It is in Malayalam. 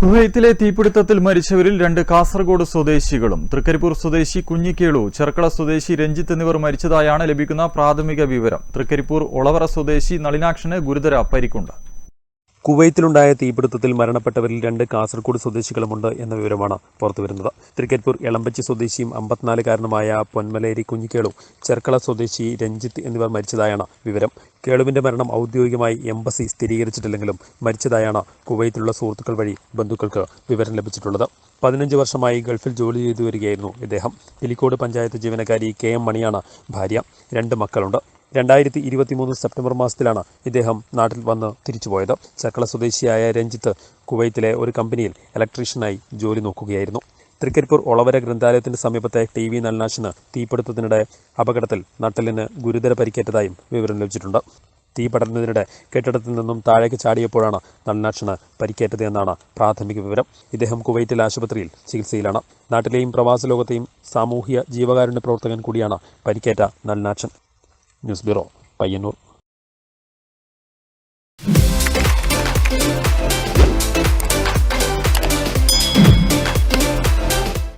കുവൈത്തിലെ തീപിടുത്തത്തിൽ മരിച്ചവരിൽ രണ്ട് കാസർഗോഡ് സ്വദേശികളും തൃക്കരിപ്പൂർ സ്വദേശി കുഞ്ഞിക്കേളു ചെർക്കള സ്വദേശി രഞ്ജിത്ത് എന്നിവർ മരിച്ചതായാണ് ലഭിക്കുന്ന പ്രാഥമിക വിവരം. തൃക്കരിപ്പൂർ ഒളവറ സ്വദേശി നളിനാക്ഷന് ഗുരുതര പരിക്കുണ്ട്. കുവൈത്തിലുണ്ടായ തീപിടുത്തത്തിൽ മരണപ്പെട്ടവരിൽ രണ്ട് കാസർഗോഡ് സ്വദേശികളുമുണ്ട് എന്ന വിവരമാണ് പുറത്തുവരുന്നത്. തൃക്കരിപ്പൂർ എളമ്പച്ചി സ്വദേശിയും അമ്പത്തിനാലുകാരനുമായ പൊന്മലേരി കുഞ്ഞിക്കേളു ചെർക്കള സ്വദേശി രഞ്ജിത്ത് എന്നിവർ മരിച്ചതായാണ് വിവരം. കേളുവിന്റെ മരണം ഔദ്യോഗികമായി എംബസി സ്ഥിരീകരിച്ചിട്ടില്ലെങ്കിലും മരിച്ചതായാണ് കുവൈത്തിലുള്ള സുഹൃത്തുക്കൾ വഴി ബന്ധുക്കൾക്ക് വിവരം ലഭിച്ചിട്ടുള്ളത്. പതിനഞ്ച് വർഷമായി ഗൾഫിൽ ജോലി ചെയ്തു വരികയായിരുന്നു ഇദ്ദേഹം. പിലിക്കോട് പഞ്ചായത്ത് ജീവനക്കാരി കെ എം മണിയാണ് ഭാര്യ. രണ്ട് മക്കളുണ്ട്. രണ്ടായിരത്തി ഇരുപത്തി മൂന്ന് സെപ്റ്റംബർ മാസത്തിലാണ് ഇദ്ദേഹം നാട്ടിൽ വന്ന് തിരിച്ചുപോയത്. ചക്കള സ്വദേശിയായ രഞ്ജിത്ത് കുവൈത്തിലെ ഒരു കമ്പനിയിൽ ഇലക്ട്രീഷ്യനായി ജോലി നോക്കുകയായിരുന്നു. തൃക്കരിപ്പൂർ ഒളവര ഗ്രന്ഥാലയത്തിന്റെ സമീപത്തെ ടി വി നൽനാശിന് തീപിടുത്തത്തിനിടെ അപകടത്തിൽ നട്ടലിന് ഗുരുതര പരിക്കേറ്റതായും വിവരം ലഭിച്ചിട്ടുണ്ട്. തീ പടർന്നതിനിടെ കെട്ടിടത്തിൽ നിന്നും താഴേക്ക് ചാടിയപ്പോഴാണ് നൽനാക്ഷന് പരിക്കേറ്റത് എന്നാണ് പ്രാഥമിക വിവരം. ഇദ്ദേഹം കുവൈറ്റിൽ ആശുപത്രിയിൽ ചികിത്സയിലാണ്. നാട്ടിലെയും പ്രവാസ ലോകത്തെയും സാമൂഹ്യ ജീവകാരുണ്യ പ്രവർത്തകൻ കൂടിയാണ് പരിക്കേറ്റ നൽനാക്ഷൻ Nesbyrå på Equinor.